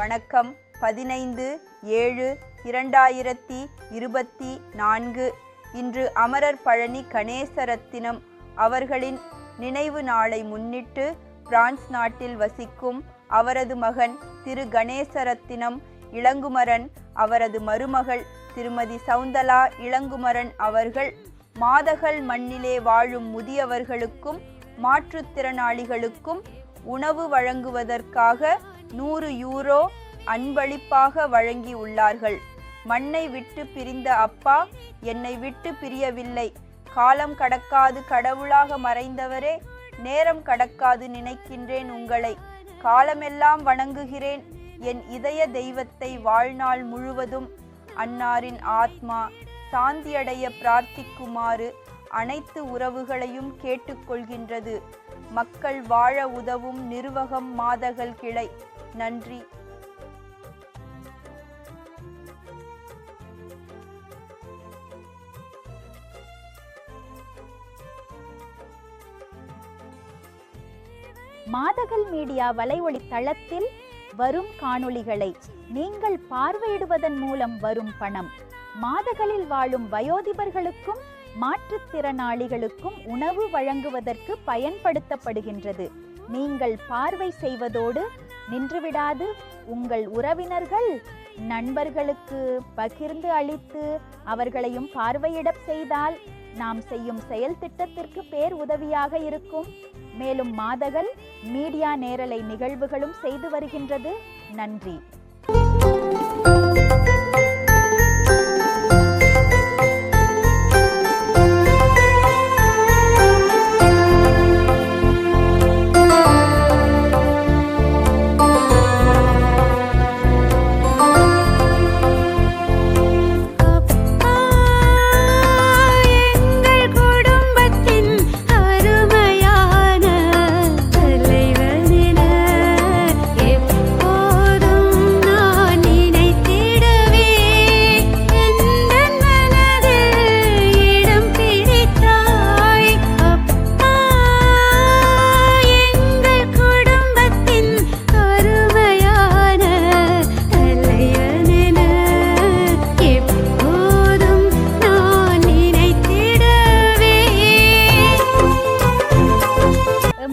வணக்கம். பதினைந்து ஏழு இரண்டாயிரத்தி இருபத்தி நான்கு. இன்று அமரர் பழனி கணேசரத்தினம் அவர்களின் நினைவு நாளை முன்னிட்டு பிரான்ஸ் நாட்டில் வசிக்கும் அவரது மகன் திரு கணேசரத்தினம் இளங்குமரன் அவரது மருமகள் திருமதி சவுந்தலா இளங்குமரன் அவர்கள் மாதகள் மண்ணிலே வாழும் முதியவர்களுக்கும் மாற்றுத்திறனாளிகளுக்கும் உணவு வழங்குவதற்காக நூறு யூரோ அன்பளிப்பாக வழங்கி உள்ளார்கள் மண்ணை விட்டு பிரிந்த அப்பா என்னை விட்டு பிரியவில்லை. காலம் கடக்காது கடவுளாக மறைந்தவரே நேரம் கடக்காது நினைக்கின்றேன் உங்களை. காலமெல்லாம் வணங்குகிறேன் என் இதய தெய்வத்தை வாழ்நாள் முழுவதும். அன்னாரின் ஆத்மா சாந்தியடைய பிரார்த்திக்குமாறு அனைத்து உறவுகளையும் கேட்டுக்கொள்கின்றது. மக்கள் வாழ உதவும் நிர்வகம் மாதகள் கிளை. நன்றி. மாதகள் மீடியா வலைஒளி தளத்தில் வரும் காணொளிகளை நீங்கள் பார்வையிடுவதன் மூலம் வரும் பணம். மாதகளில் வாழும் வயோதிபர்களுக்கும் மாற்றுத்திறனாளிகளுக்கும் உணவு வழங்குவதற்கு பயன்படுத்தப்படுகின்றது. நீங்கள் பார்வை செய்வதோடு நின்றுவிடாது. உங்கள் உறவினர்கள் நண்பர்களுக்கு பகிர்ந்து அளித்து அவர்களையும் பார்வையிடப் செய்தால் நாம் செய்யும் செயல் திட்டத்திற்கு பேர் உதவியாக இருக்கும். மேலும் மாதகள் மீடியா நேரலை நிகழ்வுகளும் செய்து வருகின்றது. நன்றி.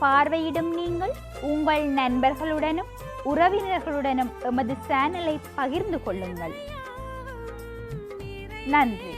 பார்வையிடும் நீங்கள் உங்கள் நண்பர்களுடனும் உறவினர்களுடனும் எமது சேனலை பகிர்ந்து கொள்ளுங்கள். நன்றி.